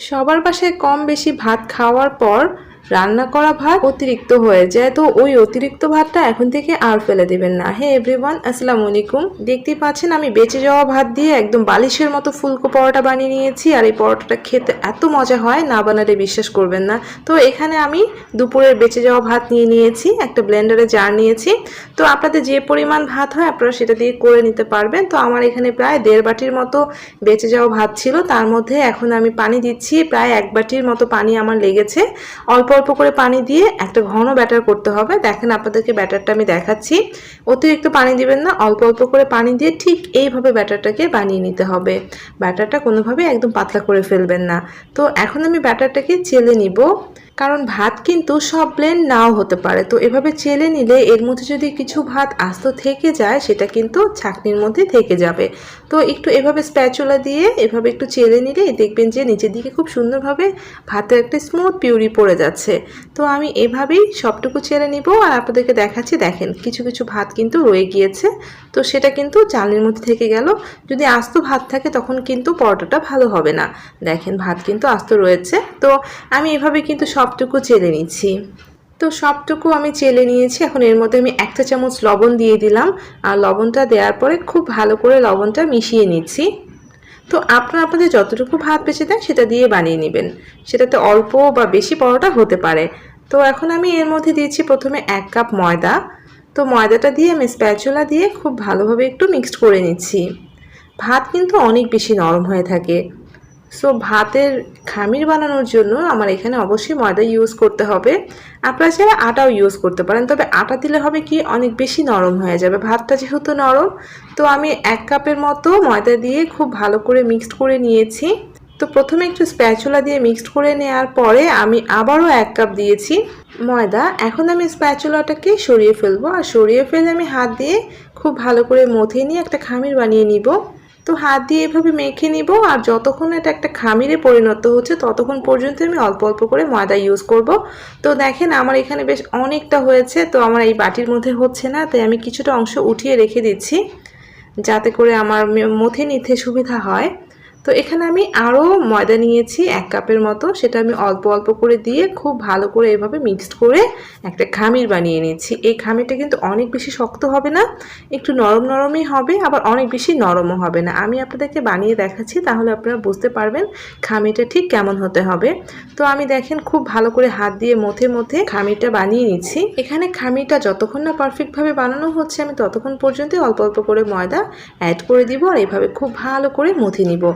সবার পাশে কম বেশি ভাত খাওয়ার পর রান্না করা ভাত অতিরিক্ত হয়ে যায়। তো ওই অতিরিক্ত ভাতটা এখন থেকে আর ফেলে দেবেন না। হ্যাঁ এভরিওয়ান, আসসালামু আলাইকুম। দেখতেই পাচ্ছেন আমি বেঁচে যাওয়া ভাত দিয়ে একদম বালিশের মতো ফুলকো পরোটা বানিয়ে নিয়েছি। আর এই পরোটাটা খেতে এত মজা হয়, না বানালে বিশ্বাস করবেন না। তো এখানে আমি দুপুরের বেঁচে যাওয়া ভাত নিয়ে নিয়েছি, একটা ব্লেন্ডারে জার নিয়েছি। তো আপনাদের যে পরিমাণ ভাত হয় আপনারা সেটা দিয়ে করে নিতে পারবেন। তো আমার এখানে প্রায় দেড় বাটির মতো বেঁচে যাওয়া ভাত ছিল। তার মধ্যে এখন আমি পানি দিচ্ছি। প্রায় এক বাটির মতো পানি আমার লেগেছে। অল্প অল্প করে পানি দিয়ে একটা ঘন ব্যাটার করতে হবে। দেখেন আপনাদেরকে ব্যাটারটা আমি দেখাচ্ছি। অতিরিক্ত পানি দিবেন না, অল্প অল্প করে পানি দিয়ে ঠিক এইভাবে ব্যাটারটাকে বানিয়ে নিতে হবে। ব্যাটারটা কোনোভাবে একদম পাতলা করে ফেলবেন না। তো এখন আমি ব্যাটারটাকে চেলে নিব। কারণ ভাত কিন্তু সব প্লেন নাও হতে পারে। তো এভাবে চেলে নিলে এর মধ্যে যদি কিছু ভাত আস্ত থেকে যায়, সেটা কিন্তু ছাকনির মধ্যে থেকে যাবে। তো একটু এভাবে স্প্যাচুলা দিয়ে এভাবে একটু চেলে নিলে দেখবেন যে নিচের দিকে খুব সুন্দরভাবে ভাতের একটা স্মুথ পিউরি পড়ে যাচ্ছে। তো আমি এভাবেই সবটুকু চেলে নিব আর আপনাদেরকে দেখাচ্ছি, দেখেন কিছু কিছু ভাত কিন্তু রয়ে গিয়েছে। তো সেটা কিন্তু চালের মধ্যে থেকে গেল। যদি আস্ত ভাত থাকে তখন কিন্তু পরোটাটা ভালো হবে না। দেখেন ভাত কিন্তু আস্ত রয়েছে। তো আমি এভাবে কিন্তু সবটুকু চেলে নিচ্ছি। তো সবটুকু আমি চেলে নিয়েছি। এখন এর মধ্যে আমি একটা চামচ লবণ দিয়ে দিলাম। আর লবণটা দেওয়ার পরে খুব ভালো করে লবণটা মিশিয়ে নিচ্ছি। তো আপনারা আপনাদের যতটুকু ভাত বেঁচে দেন, সেটা দিয়ে বানিয়ে নেবেন। সেটাতে অল্প বা বেশি পরোটা হতে পারে। তো এখন আমি এর মধ্যে দিয়েছি প্রথমে এক কাপ ময়দা। তো ময়দাটা দিয়ে আমি স্প্যাচুলা দিয়ে খুব ভালোভাবে একটু মিক্সড করে নিচ্ছি। ভাত কিন্তু অনেক বেশি নরম হয়ে থাকে। সো ভাতের খামির বানানোর জন্য আমার এখানে অবশ্যই ময়দা ইউজ করতে হবে। আপনারা চাইলে আটাও ইউজ করতে পারেন, তবে আটা দিলে হবে কি অনেক বেশি নরম হয়ে যাবে। ভাতটা যেহেতু নরম, তো আমি এক কাপের মতো ময়দা দিয়ে খুব ভালো করে মিক্সড করে নিয়েছি। তো প্রথমে একটু স্প্যাচুলা দিয়ে মিক্সড করে নেওয়ার পরে আমি আবারও এক কাপ দিয়েছি ময়দা। এখন আমি স্প্যাচুলাটাকে সরিয়ে ফেলব। আর সরিয়ে ফেলে আমি হাত দিয়ে খুব ভালো করে মথে নিয়ে একটা খামির বানিয়ে নিব। তো হাত দিয়ে এভাবে মেখে নিব, আর যতক্ষণ এটা একটা খামিরে পরিণত হচ্ছে, ততক্ষণ পর্যন্ত আমি অল্প অল্প করে ময়দা ইউজ করব। তো দেখেন আমার এখানে বেশ অনেকটা হয়েছে, তো আমার এই বাটির মধ্যে হচ্ছে না, তাই আমি কিছুটা অংশ উঠিয়ে রেখে দিচ্ছি, যাতে করে আমার মথে নিতে সুবিধা হয়। তো এখানে আমি আরও ময়দা নিয়েছি এক কাপের মতো। সেটা আমি অল্প অল্প করে দিয়ে খুব ভালো করে এভাবে মিক্সড করে একটা খামির বানিয়ে নিচ্ছি এই খামিরটা কিন্তু অনেক বেশি শক্ত হবে না, একটু নরম নরমই হবে, আবার অনেক বেশি নরমও হবে না। আমি আপনাদেরকে বানিয়ে দেখাচ্ছি, তাহলে আপনারা বুঝতে পারবেন খামিরটা ঠিক কেমন হতে হবে। তো আমি দেখেন খুব ভালো করে হাত দিয়ে মথে মথে খামিরটা বানিয়ে নিচ্ছি। এখানে খামিরটা যতক্ষণ না পারফেক্টভাবে বানানো হচ্ছে, আমি ততক্ষণ পর্যন্ত অল্প অল্প করে ময়দা অ্যাড করে দিব আর এভাবে খুব ভালো করে মথে নিব।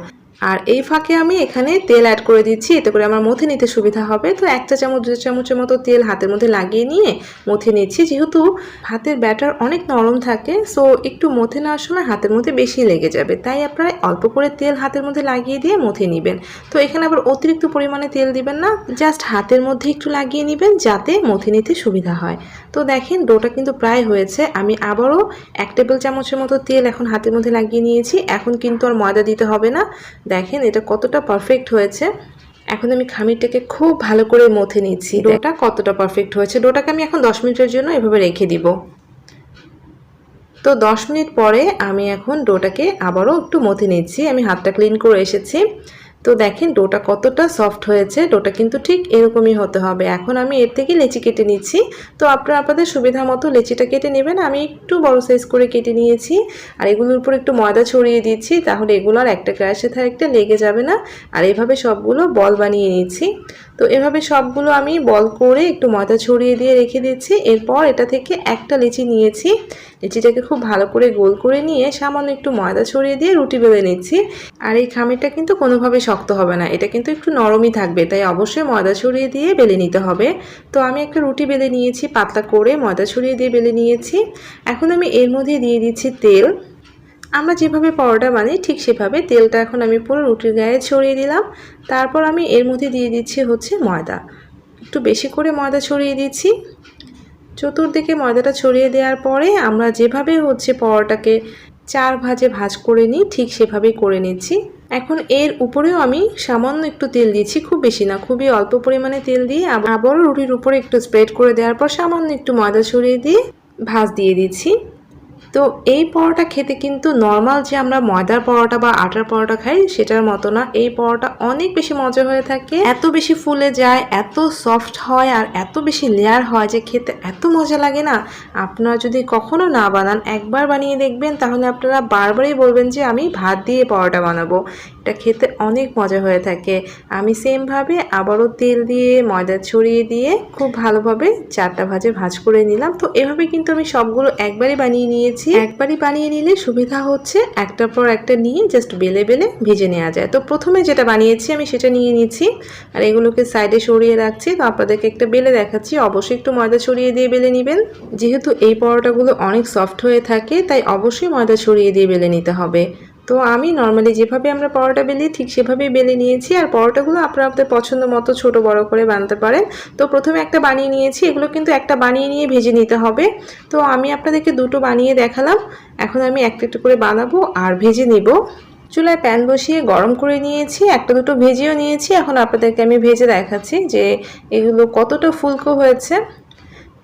আর এই ফাঁকে আমি এখানে তেল অ্যাড করে দিচ্ছি, এতে করে আমার মথে নিতে সুবিধা হবে। তো একটা চামচ দু চামচের মতো তেল হাতের মধ্যে লাগিয়ে নিয়ে মথে নিচ্ছি, যেহেতু হাতের ব্যাটার অনেক নরম থাকে সো একটু মথে নেওয়ার সময় হাতের মধ্যে বেশি লেগে যাবে। তাই আপনারা অল্প করে তেল হাতের মধ্যে লাগিয়ে দিয়ে মথে নেবেন। তো এখানে আবার অতিরিক্ত পরিমাণে তেল দিবেন না জাস্ট হাতের মধ্যে একটু লাগিয়ে নেবেন, যাতে মথে নিতে সুবিধা হয়। তো দেখেন, ডোটা কিন্তু প্রায় হয়েছে, আমি আবারও এক টেবিল চামচের মতো তেল এখন হাতের মধ্যে লাগিয়ে নিয়েছি, এখন কিন্তু আর ময়দা দিতে হবে না। দেখেন এটা কতটা পারফেক্ট হয়েছে। এখন আমি খামিরটাকে খুব ভালো করে মথে নিচ্ছি। ডোটা কতটা পারফেক্ট হয়েছে? ডোটাকে আমি এখন দশ মিনিটের জন্য এভাবে রেখে দিব। তো দশ মিনিট পরে আমি এখন ডোটাকে আবারও একটু মথে নিচ্ছি। আমি হাতটা ক্লিন করে এসেছি। তো দেখেন ডোটা কতটা সফট হয়েছে, ডোটা কিন্তু ঠিক এরকমই হতে হবে। এখন আমি এর থেকে লেচি কেটে নিচ্ছি। তো আপনারা আপনাদের সুবিধা মতো লেচিটা কেটে নেবেন। আমি একটু বড় সাইজ করে কেটে নিয়েছি। আর এগুলোর উপর একটু ময়দা ছড়িয়ে দিচ্ছি, তাহলে এগুলো আর একটা গ্যাসের সাথে একটা লেগে যাবে না। আর এভাবে সবগুলো বল বানিয়ে নিচ্ছি। তো এভাবে সবগুলো আমি বল করে একটু ময়দা ছড়িয়ে দিয়ে রেখে দিচ্ছি। এরপর এটা থেকে একটা লিচি নিয়েছি। লিচিটাকে খুব ভালো করে গোল করে নিয়ে সামান্য একটু ময়দা ছড়িয়ে দিয়ে রুটি বেলে নিচ্ছি। আর এই খামিরটা কিন্তু কোনোভাবে শক্ত হবে না। এটা কিন্তু একটু নরমই থাকবে, তাই অবশ্যই ময়দা ছড়িয়ে দিয়ে বেলে নিতে হবে। তো আমি একটা রুটি বেলে নিয়েছি, পাতলা করে ময়দা ছড়িয়ে দিয়ে বেলে নিয়েছি। এখন আমি এর মধ্যে দিয়ে দিচ্ছি তেল। আমরা যেভাবে পরোটা বানাই, ঠিক সেভাবে তেলটা এখন আমি পুরো রুটির গায়ে ছড়িয়ে দিলাম। তারপর আমি এর মধ্যে দিয়ে দিচ্ছি হচ্ছে ময়দা। একটু বেশি করে ময়দা ছড়িয়ে দিচ্ছি। চতুর্দিকে ময়দাটা ছড়িয়ে দেওয়ার পরে আমরা যেভাবে হচ্ছে পরোটাকে চার ভাজে ভাজ করে নিই, ঠিক সেভাবেই করে নিচ্ছি। এখন এর উপরেও আমি সামান্য একটু তেল দিয়েছি খুব বেশি না, খুবই অল্প পরিমাণে তেল দিয়ে আবার রুটির উপরে একটু স্প্রেড করে দেওয়ার পর সামান্য একটু ময়দা ছড়িয়ে দিয়ে ভাজ দিয়ে দিচ্ছি। তো এই পরোটা খেতে কিন্তু নর্মাল যে আমরা ময়দার পরোটা বা আটার পরোটা খাই, সেটার মতো না। এই পরোটা অনেক বেশি মজা হয়ে থাকে। এত বেশি ফুলে যায়, এত সফট হয় আর এত বেশি লেয়ার হয় যে খেতে এত মজা লাগে না। আপনারা যদি কখনো না বানান, একবার বানিয়ে দেখবেন, তাহলে আপনারা বারবারই বলবেন যে আমি ভাত দিয়ে পরোটা বানাবো। এটা খেতে অনেক মজা হয়ে থাকে। আমি সেমভাবে আবারও তেল দিয়ে, ময়দা ছড়িয়ে দিয়ে, খুব ভালোভাবে চারটা ভাজে ভাজ করে নিলাম। তো এভাবে কিন্তু আমি সবগুলো একবারই বানিয়ে নিয়েছি। একবারই বানিয়ে নিলে সুবিধা হচ্ছে, একটার পর একটা নিয়ে জাস্ট বেলে বেলে ভেজে নেওয়া যায়। তো প্রথমে যেটা বানিয়েছি আমি সেটা নিয়ে নিয়েছি আর এগুলোকে সাইডে সরিয়ে রাখছি। তো আপনাদেরকে একটা বেলে দেখাচ্ছি। অবশ্যই একটু ময়দা ছড়িয়ে দিয়ে বেলে নেবেন। যেহেতু এই পরোটাগুলো অনেক সফট হয়ে থাকে, তাই অবশ্যই ময়দা ছড়িয়ে দিয়ে বেলে নিতে হবে। তো আমি নর্মালি যেভাবে আমরা পরোটা বেলি, ঠিক সেভাবেই বেলে নিয়েছি। আর পরোটাগুলো আপনারা আপনাদের পছন্দ মতো ছোট বড় করে বানাতে পারেন। তো প্রথমে একটা বানিয়ে নিয়েছি, এগুলো কিন্তু একটা বানিয়ে নিয়ে ভেজে নিতে হবে। তো আমি আপনাদেরকে দুটো বানিয়ে দেখালাম। এখন আমি একটা একটা করে বানাবো আর ভেজে নিব। চুলায় প্যান বসিয়ে গরম করে নিয়েছি, একটা দুটো ভেজেও নিয়েছি। এখন আপনাদেরকে আমি ভেজে দেখাচ্ছি যে এগুলো কতটা ফুলকো হয়েছে।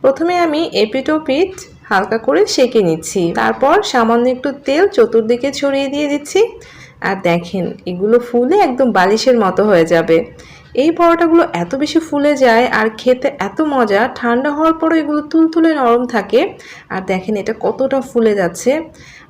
প্রথমে আমি এপিটোপিট হালকা করে সেঁকে নিচ্ছি। তারপর সামান্য একটু তেল চতুর্দিকে ছড়িয়ে দিয়ে দিচ্ছি। আর দেখেন, এগুলো ফুলে একদম বালিশের মতো হয়ে যাবে। এই পরোটাগুলো এত বেশি ফুলে যায় আর খেতে এত মজা, ঠান্ডা হওয়ার পরও এগুলো তুলতুলে নরম থাকে। আর দেখেন, এটা কতটা ফুলে যাচ্ছে।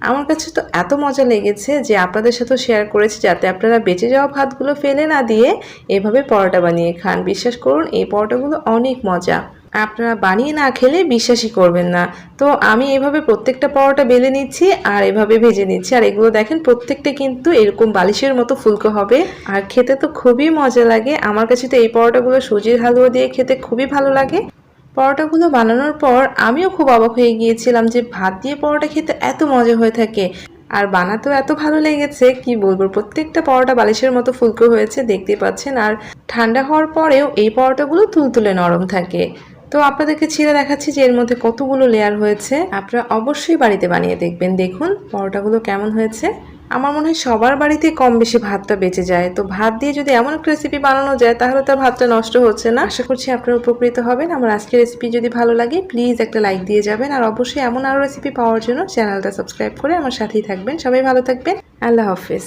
আমার কাছে তো এত মজা লেগেছে যে আপনাদের সাথেও শেয়ার করেছি যাতে আপনারা বেঁচে যাওয়া ভাতগুলো ফেলে না দিয়ে এভাবে পরোটা বানিয়ে খান। বিশ্বাস করুন, এই পরোটাগুলো অনেক মজা। আপনারা বানিয়ে না খেলে বিশ্বাসই করবেন না। তো আমি এভাবে প্রত্যেকটা পরোটা বেলে নিচ্ছি আর এভাবে ভেজে নিচ্ছি। আর এগুলো দেখেন, প্রত্যেকটা কিন্তু এরকম বালিশের মতো ফুলকো হবে। আর খেতে তো খুবই মজা লাগে। আমার কাছে তো এই পরোটাগুলো সুজির হালুয়া দিয়ে খেতে খুবই ভালো লাগে। পরোটাগুলো বানানোর পর আমিও খুব অবাক হয়ে গিয়েছিলাম যে ভাত দিয়ে পরোটা খেতে এত মজা হয়ে থাকে। আর বানাতেও এত ভালো লেগেছে, কি বলব? প্রত্যেকটা পরোটা বালিশের মতো ফুলকো হয়েছে দেখতে পাচ্ছেন। আর ঠান্ডা হওয়ার পরেও এই পরোটাগুলো তুলতুলে নরম থাকে। তো আপনাদেরকে ছিঁড়ে দেখাচ্ছি যে এর মধ্যে কতগুলো লেয়ার হয়েছে। আপনারা অবশ্যই বাড়িতে বানিয়ে দেখবেন। দেখুন, পরোটাগুলো কেমন হয়েছে। আমার মনে হয় সবার বাড়িতে কম বেশি ভাতটা বেঁচে যায়। তো ভাত দিয়ে যদি এমন একটা রেসিপি বানানো যায়, তাহলে তো আর ভাতটা নষ্ট হচ্ছে না। আশা করছি আপনারা উপকৃত হবেন। আমার আজকের রেসিপি যদি ভালো লাগে প্লিজ একটা লাইক দিয়ে যাবেন। আর অবশ্যই এমন আরও রেসিপি পাওয়ার জন্য চ্যানেলটা সাবস্ক্রাইব করে আমার সাথেই থাকবেন। সবাই ভালো থাকবেন। আল্লাহ হাফিজ।